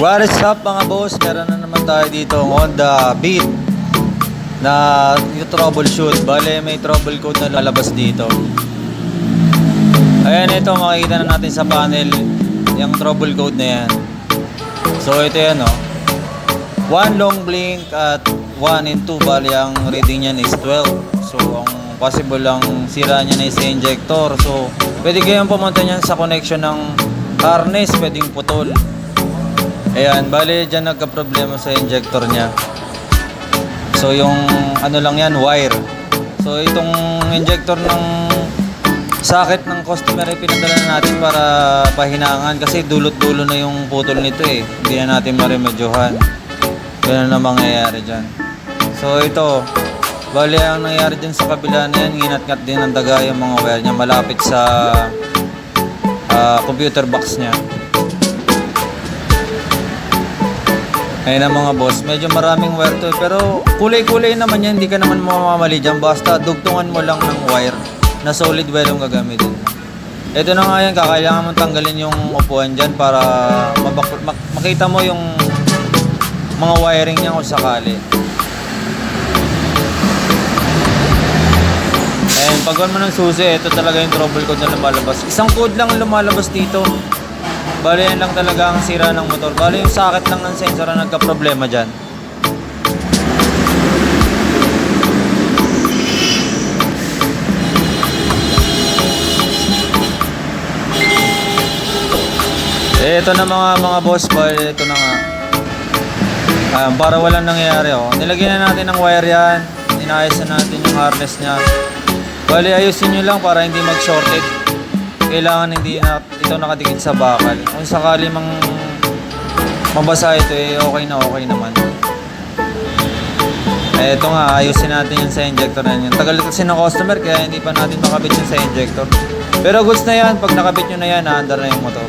What is up mga boss? Meron na naman tayo dito ang Honda Beat na yung troubleshoot. Bale, may trouble code na lalabas dito. Ayan, ito makikita na natin sa panel yung trouble code na yan. So, ito yan, oh. One long blink at one in two. Bale, ang reading niyan is 12. So, ang possible lang sira niya na is injector. So, pwede kayong pumunta niyan sa connection ng harness. Pwedeng putol. Ayan, bale dyan nagka-problema sa injector niya. So yung ano lang yan, wire. So itong injector ng socket ng customer ay pinadala na natin para pahinangan kasi dulot-dulo na yung putol nito eh. Hindi na natin maremedyohan. Ganun na mangyayari dyan. So ito, bale ang nangyayari dyan sa kabila na yan, nginat-ngat din ng daga yung mga wire niya malapit sa ah, computer box niya. Ayun ang mga boss, medyo maraming wire to. Pero kulay-kulay naman yan, hindi ka naman mamamali dyan. Basta dugtungan mo lang ng wire na solid wire yung gagamitin. Ito na nga yan, kakailangan mong tanggalin yung upuan dyan para mabak- mak- makita mo yung mga wiring niya kung sakali. Ayun, pag mo ng susi, ito talaga yung trouble code na lumalabas. Isang code lang ang lumalabas dito. Bale, yan lang talaga ang sira ng motor. Bale, yung socket lang ng sensor ang nagka-problema dyan. Eh, ito na mga mga boss, bale, ito na nga. Ah, para walang nangyayari, oh. Nilagyan na natin ng wire yan. Inayos na natin yung harness niya. Bale, ayusin nyo lang para hindi mag-shorted kailangan hindi na ito nakadikit sa bakal. Kung sakali mang mabasa ito eh okay na okay naman. Eh ito nga ayusin natin yun sa injector na yun. Tagal kasi ng customer kaya hindi pa natin makabit yun sa injector. Pero goods na yan, pag nakabit nyo na yan, naandar na yung motor.